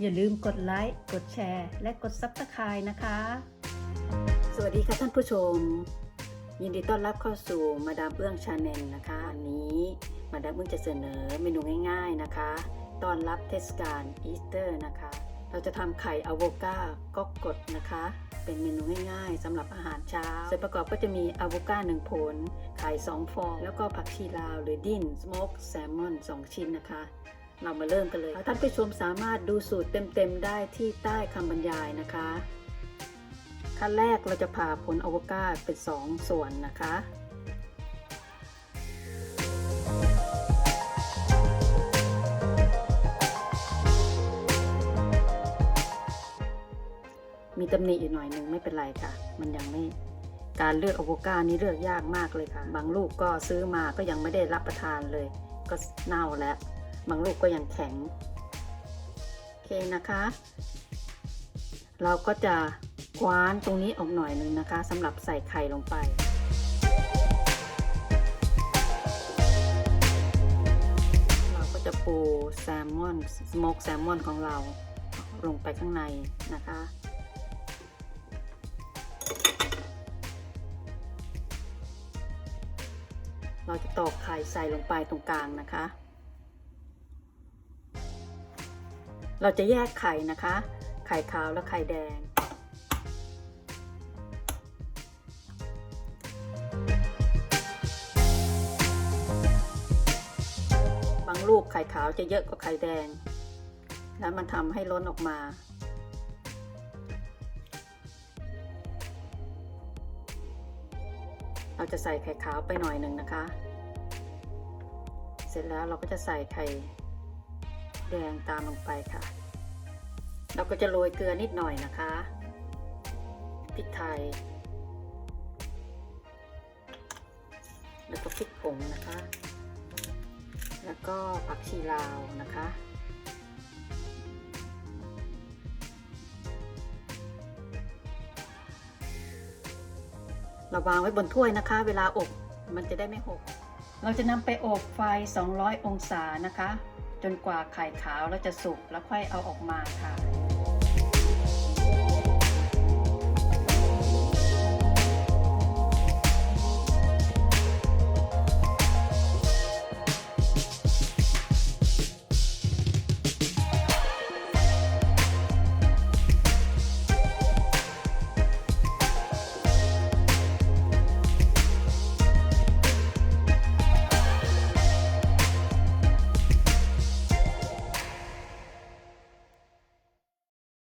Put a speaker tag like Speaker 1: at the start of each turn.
Speaker 1: อย่าลืมกดไลค์ กดแชร์ และกด Subscribe นะคะ
Speaker 2: สวัสดีค่ะท่านผู้ชม ยินดีต้อนรับเข้าสู่มาดามเอื้องชาแนลนะคะอันนี้มาดามเอื้องจะเสนอเมนูง่ายๆนะคะต้อนรับเทศกาลอีสเตอร์นะคะ เราจะทำไข่อะโวคาก็กดนะคะ เป็นเมนูง่ายๆสำหรับอาหารเช้า ส่วนประกอบก็จะมีอะโวคาหนึ่งผล ไข่สองฟอง แล้วก็ผักชีลาวหรือดินสโมกแซลมอนสองชิ้นนะคะ เรามาเริ่มกันเลย ท่านผู้ชมสามารถดูสูตรเต็ม ๆ ได้ที่ใต้คำบรรยายนะคะ ขั้นแรกเราจะผ่าผลอะโวคาโดเป็นสองส่วนนะคะมีตำหนิอยู่หน่อยหนึ่งไม่เป็นไรค่ะ มันยังไม่ การเลือกอะโวคานี่เลือกยากมากเลยค่ะ บางลูกก็ซื้อมาก็ยังไม่ได้รับประทานเลย ก็เน่าแล้ว บางลูกก็ยังแข็ง โอเคนะคะ เราก็จะคว้านตรงนี้ออกหน่อยหนึ่งนะคะสำหรับใส่ไข่ลงไปเราก็จะปูแซลมอนสโมกแซลมอนของเราลงไปข้างในนะคะ เราจะตอกไข่ใส่ลงไปตรงกลางนะคะ เราจะแยกไข่นะคะ ไข่ขาวและไข่แดง บางลูกไข่ขาวจะเยอะกว่าไข่แดง แล้วมันทำให้ล้นออกมาเราจะใส่ไข่ขาวไปหน่อยหนึ่งนะคะ เสร็จแล้วเราก็จะใส่ไข่ แดงตามลงไปค่ะ เราก็จะโรยเกลือนิดหน่อยนะคะพริกไทย แล้วก็พริกผงนะคะ แล้วก็ผักชีลาวนะคะเราวางไว้บนถ้วยนะคะ เวลาอบมันจะได้ไม่หก เราจะนำไปอบไฟ 200 องศานะคะ จนกว่าไข่ขาวแล้วจะสุกแล้วค่อยเอาออกมาค่ะ